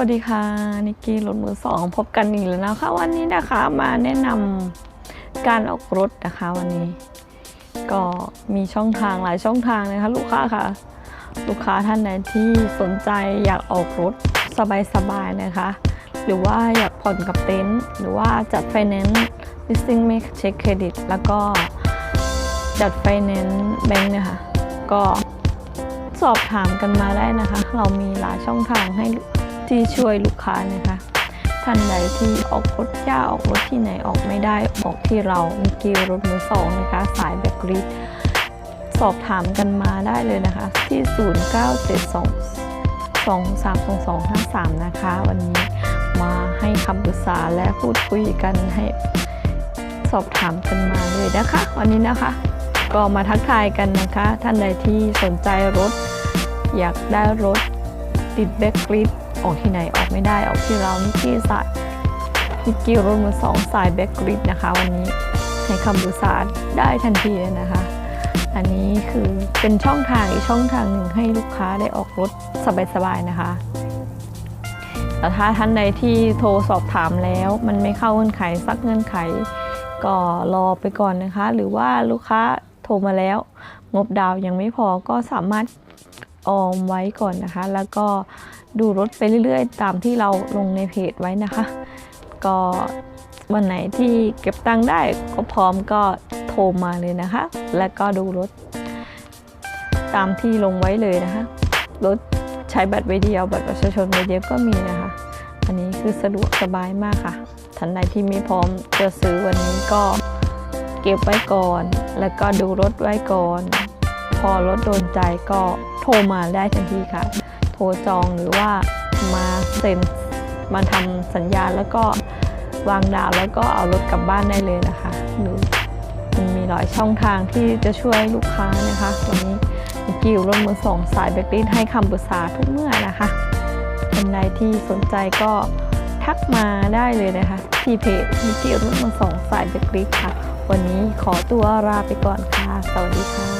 วัสดีค่ะนิกกี้รถมือสองพบกันอีกแล้วนะคะ วันนี้นะคะมาแนะนำการออกรถนะคะวันนี้ ก็มีช่องทางหลายช่องทางนะคะลูกค้าค่ะ ลูกค้าท่านใดที่สนใจอยากออกรถสบายๆนะคะ หรือว่าอยากผ่อนกับเต็นท์หรือว่าจัดไฟแนนซ์ listing ไม่เช็คเครดิตแล้วก็จัดไฟแนนซ์แบงค์นี่ยค่ะก็สอบถามกันมาได้นะคะ เรามีหลายช่องทางให้ ที่ช่วยลูกค้านะคะ ท่านใดที่ออกรถยากออกรถที่ไหนออกไม่ได้ออกที่เรามีกิลรถมือสองนะคะ สายแบกริดสอบถามกันมาได้เลยนะคะ ที่ 0972 232253 นะคะ วันนี้มาให้คำปรึกษาและพูดคุยกันให้สอบถามกันมาเลยนะคะ วันนี้นะคะ ก็มาทักทายกันนะคะ ท่านใดที่สนใจรถ อยากได้รถติดแบ็กกริด ออกที่ไหนออกไม่ได้ออกที่เรานิกกี้สายนิกกี้รถมือสองสายแบ็กกริดนะคะ วันนี้ให้คำปรึกษาได้ทันทีนะคะ อันนี้คือเป็นช่องทางอีกช่องทางหนึ่งให้ลูกค้าได้ออกรถสบายๆนะคะแต่ถ้าท่านใดที่โทรสอบถามแล้วมันไม่เข้าเงื่อนไขสักเงื่อนไข ก็รอไปก่อนนะคะ หรือว่าลูกค้าโทรมาแล้ว งบดาวยังไม่พอก็สามารถ ออมไว้ก่อนนะคะ แล้วก็ดูรถไปเรื่อยๆ ตามที่เราลงในเพจไว้นะคะ ก็วันไหนที่เก็บตังค์ได้ก็พร้อมก็โทรมาเลยนะคะ แล้วก็ดูรถ ตามที่ลงไว้เลยนะคะ รถใช้บัตรใบเดียวบัตรประชาชนใบเดียวก็มีนะคะ อันนี้คือสะดวกสบายมากค่ะท่านใดที่ไม่พร้อมจะซื้อวันนี้ก็เก็บไว้ก่อน แล้วก็ดูรถไว้ก่อน รถโดนใจก็โทรมาได้ทันทีค่ะ โทรจองหรือว่ามาเซ็นมาทำสัญญาแล้วก็วางดาวแล้วก็เอารถกลับบ้านได้เลยนะคะหรือมันมีหลายช่องทางที่จะช่วยลูกค้านะคะวันนี้มิกกี้อยู่รถมือสองสายแบกลินให้คำปรึกษาทุกเมื่อนะคะท่านใดที่สนใจก็ทักมาได้เลยนะคะที่เพจมิกกี้รถมือสองสายแบกลินค่ะ วันนี้ขอตัวลาไปก่อนค่ะ สวัสดีค่ะ